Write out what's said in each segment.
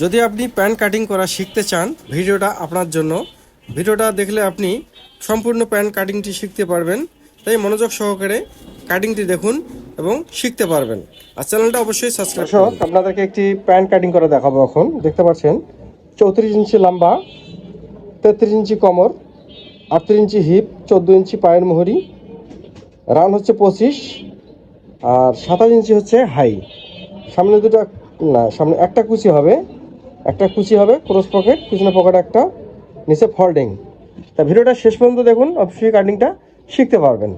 যদি আপনি pant cutting করা শিখতে চান ভিডিওটা আপনার জন্য ভিডিওটা দেখলে আপনি সম্পূর্ণ প্যান্ট কাটিংটি শিখতে পারবেন। তাই মনোযোগ সহকারে কাটিংটি দেখুন এবং শিখতে পারবেন। আর চ্যানেলটা অবশ্যই সাবস্ক্রাইব করুন। আপনাদেরকে একটি প্যান্ট কাটিং করে দেখাবো এখন। দেখতে পাচ্ছেন চৌত্রিশ ইঞ্চি লম্বা তেত্রিশ ইঞ্চি কমর আটত্রিশ ইঞ্চি হিপ চোদ্দ ইঞ্চি পায়ের মোহরি রান হচ্ছে পঁচিশ আর সাতাশ ইঞ্চি হচ্ছে হাই সামনে দুটো না সামনে একটা কুচি হবে। একটা কুচি হবে ক্রস পকেট, পিছনে পকেট একটা, নিচে ফোল্ডিং তা ভিডিওটা শেষ পর্যন্ত দেখুন, অবশ্যই কাটিংটা শিখতে পারবেন।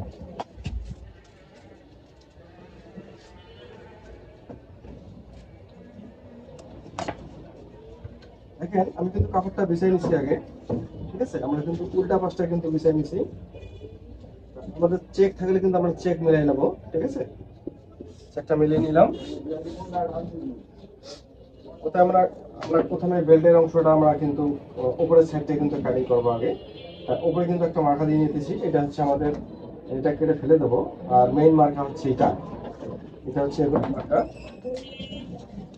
দেখেন, আমি কিন্তু কাপড়টা বিছাই নিছি আগে, ঠিক আছে? আমরা কিন্তু উল্টা পাশটা কিন্তু বিছাই নিছি। আমাদের চেক থাকলে কিন্তু আমরা চেক মিলাই নেব, ঠিক আছে? চেকটা মিলিয়ে নিলাম। ওতে আমরা আমরা প্রথমে বেল্টের অংশটা আমরা কিন্তু উপরের সাইডটা কিন্তু কাটিং করব আগে। উপরে কিন্তু একটা মার্কা দিয়ে নিতেছি। এটা হচ্ছে আমাদের, এটা কেটে ফেলে দেবো। আর মেইন মার্কা হচ্ছে এটা। এটা হচ্ছে মার্কা।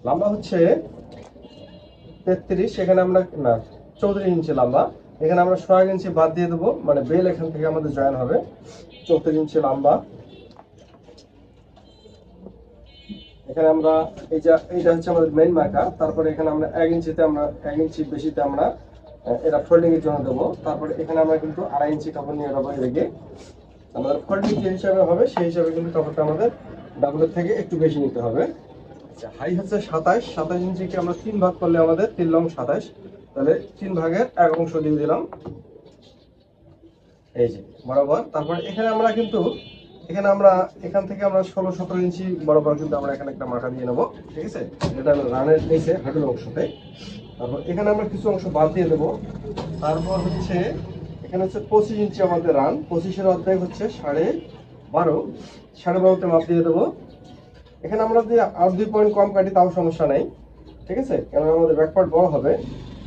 লম্বা হচ্ছে তেত্রিশ, এখানে আমরা, না, চৌত্রিশ ইঞ্চি লম্বা। এখানে আমরা ছয় ইঞ্চি বাদ দিয়ে দেবো। মানে বেল এখান থেকে আমাদের জয়েন হবে। চৌত্রিশ ইঞ্চি লম্বা। এখানে আমরা এই যে, এইটা হচ্ছে আমাদের মেইন মার্কা তারপরে এখানে আমরা এক ইঞ্চিতে আমরা, এক ইঞ্চি বেশিতে আমরা এটা ফোল্ডিং এর জন্য দেবো। তারপরে এখানে আমরা কিন্তু আড়াই ইঞ্চি কাপড় নিয়ে নেব এদিকে আমাদের ফোল্ডিং যে হিসাবে হবে, সেই হিসাবে কিন্তু কাপড়টা আমাদের ডাবলের থেকে একটু বেশি নিতে হবে। আচ্ছা হাই হচ্ছে সাতাশ সাতাশ ইঞ্চিকে আমরা তিন ভাগ করলে আমাদের তিন লং সাতাশ তাহলে তিন ভাগের এক অংশ দিয়ে দিলাম। এই যে, বরাবর। তারপরে এখানে আমরা কিন্তু এখানে আমরা এখান থেকে আমরা ষোলো সতেরো ইঞ্চি বরাবর কিন্তু আমরা এখানে একটা মাথা দিয়ে নেব ঠিক আছে? এটা রানের নিচে হাঁটুর অংশতে। তারপর এখানে আমরা কিছু অংশ বাদ দিয়ে দেবো। তারপর হচ্ছে এখানে হচ্ছে পঁচিশ ইঞ্চি আমাদের রান। পঁচিশের অর্ধেক হচ্ছে সাড়ে বারো। সাড়ে বারোতে মাপ দিয়ে দেবো। এখানে আমরা যদি আর দুই পয়েন্ট কম কাটি তাও সমস্যা নেই ঠিক আছে? কেন আমাদের ব্যাকপার্ট বড় হবে।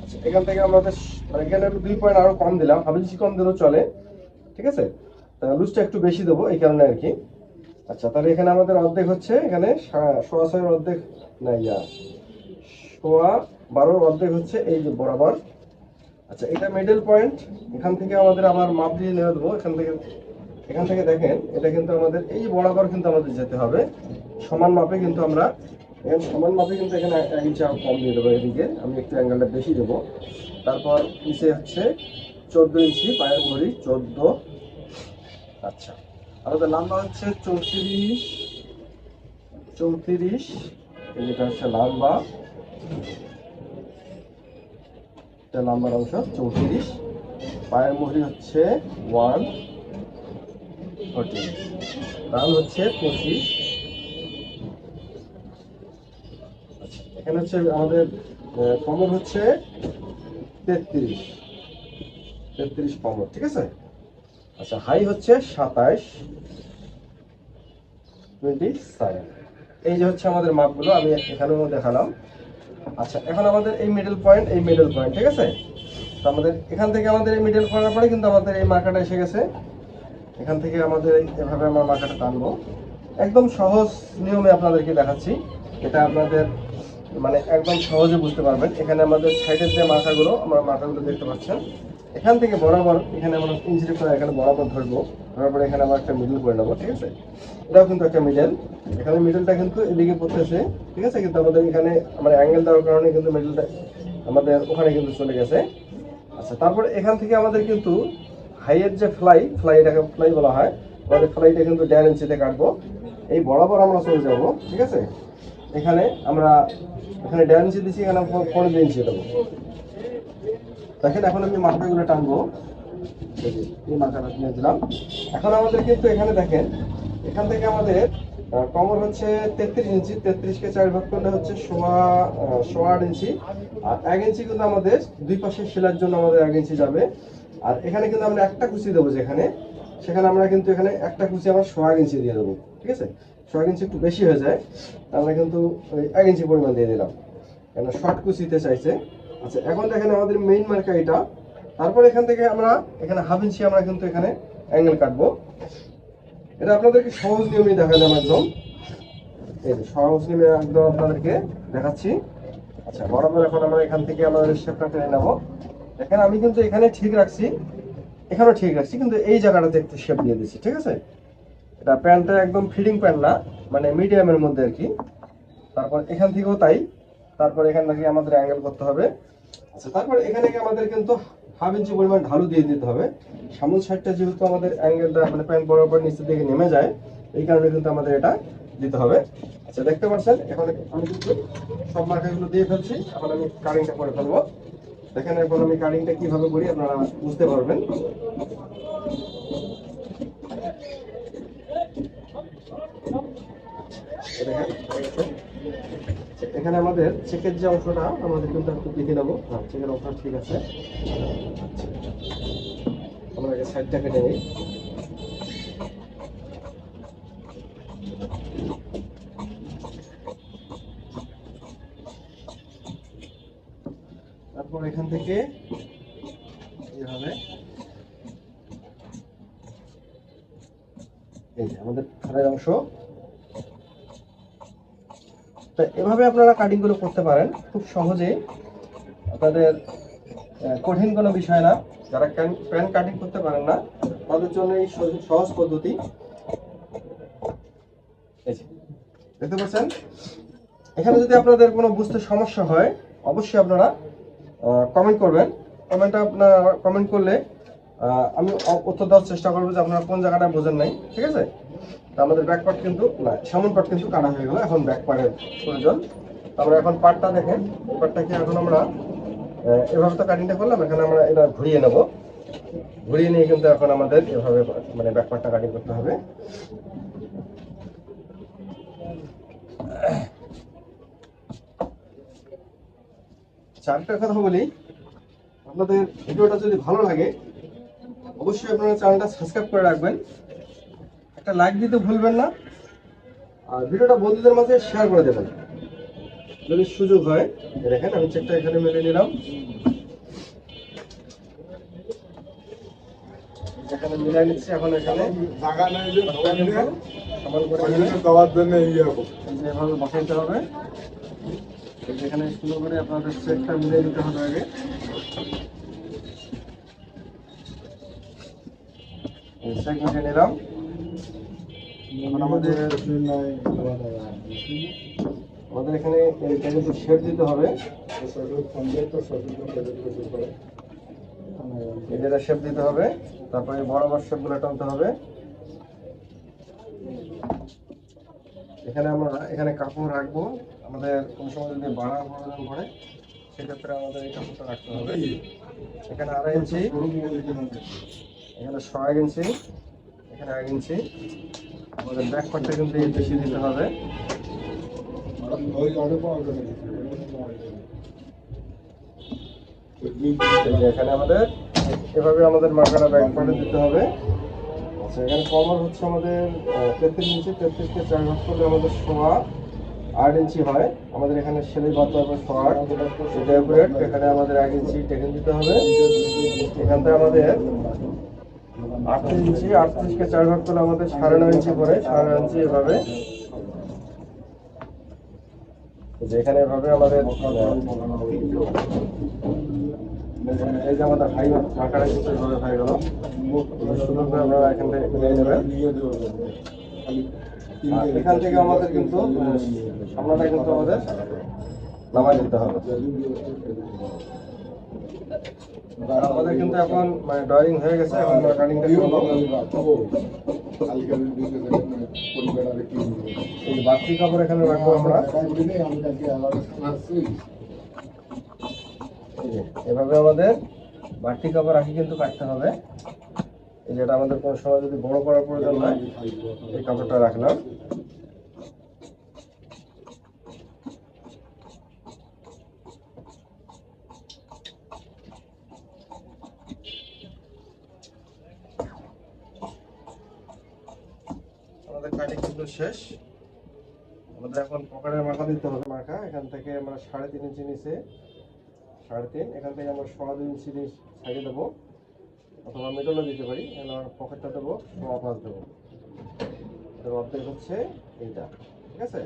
আচ্ছা, এখান থেকে আমাদের মানে এখানে দুই পয়েন্ট আরও কম দিলাম। হাফ ইঞ্চি কম দিলেও চলে ঠিক আছে? তা লুজটা একটু বেশি দেবো, এই কারণে আর কি। আচ্ছা তাহলে এখানে আমাদের অর্ধেক হচ্ছে, এখানে সোয়া ছয়ের অর্ধেক, না, ইয়া, সোয়া বারোর অর্ধেক হচ্ছে এই যে বরাবর। আচ্ছা এটা মিডল পয়েন্ট এখান থেকে আমাদের আবার মাপ দিয়ে নেওয়া দেবো, এখান থেকে এখান থেকে দেখেন, এটা কিন্তু আমাদের, এই বরাবর কিন্তু আমাদের যেতে হবে। সমান মাপে কিন্তু আমরা, এখানে সমান মাপে কিন্তু এখানে এক ইঞ্চি কম দিয়ে দেবো এদিকে, আমি একটু অ্যাঙ্গেলটা বেশি দেবো। তারপর নিচে হচ্ছে চোদ্দ ইঞ্চি পায়ের ভরি চোদ্দ আচ্ছা। আমাদের লম্বা হচ্ছে চৌত্রিশ চৌত্রিশ এই যেটা হচ্ছে লম্বা এটা লম্বার অংশ চৌত্রিশ। পায়ের মুহুরি হচ্ছে ওয়ান ফোরটিন রান হচ্ছে পঁচিশ। আচ্ছা, এখানে হচ্ছে আমাদের কমর হচ্ছে তেত্রিশ। তেত্রিশ কমর ঠিক আছে? আচ্ছা হাই হচ্ছে সাতাশ টোয়েন্টি সেভেন এই যে হচ্ছে আমাদের মাপগুলো, আমি এখানেও দেখালাম। আচ্ছা এখন আমাদের এই মিডল পয়েন্ট এই মিডল পয়েন্ট ঠিক আছে? তো আমাদের এখান থেকে আমাদের এই মিডল পয়েন্টের পরে কিন্তু আমাদের এই মার্কাটা এসে গেছে। এখান থেকে আমাদের এভাবে আমরা মার্কাটা টানবো। একদম সহজ নিয়মে আপনাদেরকে দেখাচ্ছি। এটা আপনাদের মানে একদম সহজে বুঝতে পারবেন। এখানে আমাদের সাইডের যে মাথাগুলো আমরা মাথাগুলো দেখতে পাচ্ছেন। এখান থেকে বরাবর এখানে আমরা ইঞ্জিরি করে এখানে বরাবর ধরবো। ধরার পরে এখানে আমরা একটা মিডল করে নেব, ঠিক আছে? এটাও কিন্তু একটা মিডল এখানে মিডলটা কিন্তু এদিকে পড়তেছে, ঠিক আছে? কিন্তু আমাদের এখানে আমার অ্যাঙ্গেল দেওয়ার কারণে কিন্তু মিডলটা আমাদের ওখানে কিন্তু চলে গেছে। আচ্ছা তারপর এখান থেকে আমাদের কিন্তু হাইয়ের যে ফ্লাই ফ্লাই এটাকে ফ্লাই বলা হয়, আমাদের ফ্লাইটা কিন্তু দেড় ইঞ্চিতে কাটবো। এই বরাবর আমরা চলে যাব, ঠিক আছে? এখানে আমরা এখানে দেড় ইঞ্চি দিচ্ছি, এখানে পনেরো ইঞ্চি দেবো। দেখেন এখন আমি মাথাগুলো টানবো। এই মাথাটা নিয়ে দিলাম এখন আমাদের কিন্তু এখানে দেখেন, এখান থেকে আমাদের কমর হচ্ছে তেত্রিশ ইঞ্চি। তেত্রিশকে চার ভাগ করলে হচ্ছে সোয়া সোয়া আট ইঞ্চি। আর এক ইঞ্চি কিন্তু আমাদের দুই পাশে সেলার জন্য আমাদের এক ইঞ্চি যাবে। আর এখানে কিন্তু আমরা একটা কুচি দেবো যেখানে, সেখানে আমরা কিন্তু এখানে একটা কুচি আমরা সোয়া ইঞ্চি দিয়ে দেবো, ঠিক আছে? সোয়া ইঞ্চি একটু বেশি হয়ে যায় আমরা কিন্তু ওই এক ইঞ্চি পরিমাণ দিয়ে দিলাম। কেন শর্ট কুচিতে চাইছে। আচ্ছা এখন দেখেন আমাদের মেইন মার্কা এটা। তারপর এখান থেকে আমরা এখানে হাফ ইঞ্চি আমরা কিন্তু এখানে অ্যাঙ্গেল কাটবো। এটা আপনাদেরকে সহজ নিয়মে দেখালাম একদম। এই সহজ নিয়মে একদম আপনাদেরকে দেখাচ্ছি। আচ্ছা বরাবর এখন আমরা এখান থেকে আমাদের শেপটা টেনে নেব। দেখেন, আমি কিন্তু এখানে ঠিক রাখছি। এখানেও ঠিক রাখছি, কিন্তু এই জায়গাটাতে একটু শেপ দিয়ে দিচ্ছি, ঠিক আছে? এটা প্যান্টটা একদম ফিটিং প্যান্ট না মানে মিডিয়ামের মধ্যে আর কি। তারপর এখান থেকেও তাই। তারপর এখান থেকে আমাদের অ্যাঙ্গেল করতে হবে। আচ্ছা তারপর এখানে আমাদের কিন্তু হাফ ইঞ্চি পরিমাণ ঢালু দিয়ে দিতে হবে। সামুল সাইডটা যেহেতু আমাদের অ্যাঙ্গেলটা মানে প্যান্ট বরাবর নিচের দিকে নেমে যায়, এই কারণে কিন্তু আমাদের এটা দিতে হবে। আচ্ছা দেখতে পাচ্ছেন, এখন আমি কিন্তু সব মার্কাগুলো দিয়ে ফেলছি, এখন আমি কাটিংটা করে ফেলব। দেখেন এখন আমি কারিংটা কীভাবে করি আপনারা বুঝতে পারবেন। দেখেন। এখানে আমাদের চেকের যে অংশটা, আমাদের কিন্তু একটু দেখে নেব। হ্যাঁ চেকের অংশটা ঠিক আছে। আমরা আগে সাইডটা কেটে নিই। তারপর এখান থেকে এইভাবে। এই যে আমাদের খালের অংশ। তো এভাবে আপনারা কাটিংগুলো করতে পারেন। খুব সহজেই আপনাদের কঠিন কোনো বিষয় না। যারা প্যান কাটিং করতে পারেন না, তাদের জন্য এই সহজ- সহজ পদ্ধতি। দেখতে পাচ্ছেন? এখানে যদি আপনাদের কোনো বুঝতে সমস্যা হয়, অবশ্যই আপনারা কমেন্ট করবেন। কমেন্টটা আপনার কমেন্ট করলে আমি উত্তর দেওয়ার চেষ্টা করব যে আপনারা কোন জায়গাটা বোঝেন নাই, ঠিক আছে? আমাদের ব্যাক পার্ট কিন্তু না, সামন পার্ট কিন্তু কাটা হয়ে গেল, এখন ব্যাক পার্টের প্রয়োজন। আমরা এখন পার্টটা দেখেন পার্টটাকে এখন আমরা এভাবে তো কাটিংটা করলাম, এখানে আমরা এটা ঘুরিয়ে নেব। ঘুরিয়ে নিয়ে কিন্তু এখন আমাদের এভাবে মানে ব্যাক পার্টটা কাটিং করতে হবে। চারটা কথা বলি, আপনাদের ভিডিওটা যদি ভালো লাগে, অবশ্যই আপনারা চ্যানেলটা সাবস্ক্রাইব করে রাখবেন। একটা লাইক দিতে ভুলবেন না। আর ভিডিওটা বন্ধুদের মাঝে শেয়ার করে দেবেন। যদি সুযোগ হয়, দেখেন, আমি চেকটা এখানে মেলে নিলাম। এখানে মিলাই নিচ্ছি, এখন এখানে জন্য এভাবে হবে। এখানে করে আপনাদের চেকটা নিতে হবে আগে। চেক নিলাম। এখন আমাদের এখানে এটা কিন্তু শেপ দিতে হবে। এটা শেপ দিতে হবে, তারপরে বরাবর শেপগুলো টানতে হবে। এখানে আমরা এখানে কাপড় রাখব। আমাদের কোন সময় যদি বাড়া প্রয়োজন পড়ে, সেক্ষেত্রে আমাদের এই কাপড়টা রাখতে হবে। এখানে আড়াই ইঞ্চি, এখানে ছয় ইঞ্চি, এখানে এক ইঞ্চি। আমাদের ব্যাক পার্টটা কিন্তু বেশি দিতে হবে। এখানে আমাদের, এভাবে আমাদের মার্কাটা ব্যাক পার্টে দিতে হবে। আচ্ছা এখানে কমর হচ্ছে আমাদের তেত্রিশ ইঞ্চি, তেত্রিশকে চার ভাগ করলে আমাদের সোয়া আট ইঞ্চি হয়। আমাদের এখানে সেলাই বাদ হবে সোয়া আট। এটা এখানে আমাদের এক ইঞ্চি টেকেন দিতে হবে। এখান থেকে আমাদের আটত্রিশ ইঞ্চি আটত্রিশকে চার ভাগ করলে আমাদের সাড়ে নয় ইঞ্চি পরে সাড়ে নয় ইঞ্চি এভাবে। যে এখানে এভাবে আমাদের এই যে আমাদের হাই মার্কাটা কিন্তু এভাবে আমরা এখান থেকে এখান থেকে আমাদের কিন্তু, সামনাটা কিন্তু আমাদের নামাই দিতে হবে। আমাদের কিন্তু এখন মানে ড্রয়িং হয়ে গেছে, এখন এই বাড়তি কাপড় এখানে রাখব আমরা। এভাবে আমাদের বাড়তি কাপড় রাখি কিন্তু কাটতে হবে। যেটা আমাদের কোনো সময় যদি বড় করার প্রয়োজন হয়, এই কাপড়টা রাখলাম। আমাদের কিন্তু শেষ। আমাদের এখন পকেটের মাখা দিতে হবে মাখা। এখান থেকে আমরা সাড়ে তিন ইঞ্চি নিচে, সাড়ে তিন। এখান থেকে আমরা সোয়া দুই ইঞ্চি সাইডে দেবো। অথবা মিডলও দিতে পারি। এখানে আমরা পকেটটা দেবো, সোয়া পাঁচ দেবো। এর অর্ধেক হচ্ছে এইটা, ঠিক আছে?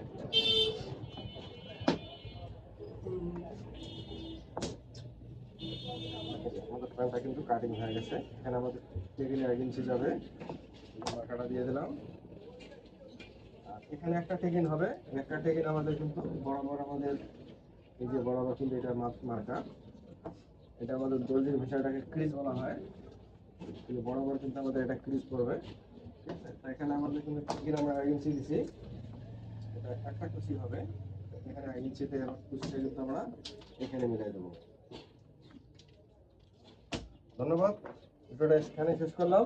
আমাদের প্যান্টটা কিন্তু কাটিং হয়ে গেছে। এখানে আমাদের টেবিলে এক ইঞ্চি যাবে। মাখাটা দিয়ে দিলাম। এখানে একটা টেকিন হবে। একটা টেকিন আমাদের কিন্তু বরাবর আমাদের এই যে বরাবর কিন্তু এটা মাপ মার্কা এটা আমাদের দর্জির বিষয়টাকে ক্রিজ বলা হয়। কিন্তু বরাবর কিন্তু আমাদের এটা ক্রিজ করবে। ঠিক আছে? এখানে আমাদের কিন্তু টেকিন আমরা ইঞ্চি দিছি। এটা একটা কুচি হবে। এখানে ইঞ্চিতে কুচিটা কিন্তু আমরা এখানে মিলাই দেবো। ধন্যবাদ। ভিডিওটা এখানে শেষ করলাম।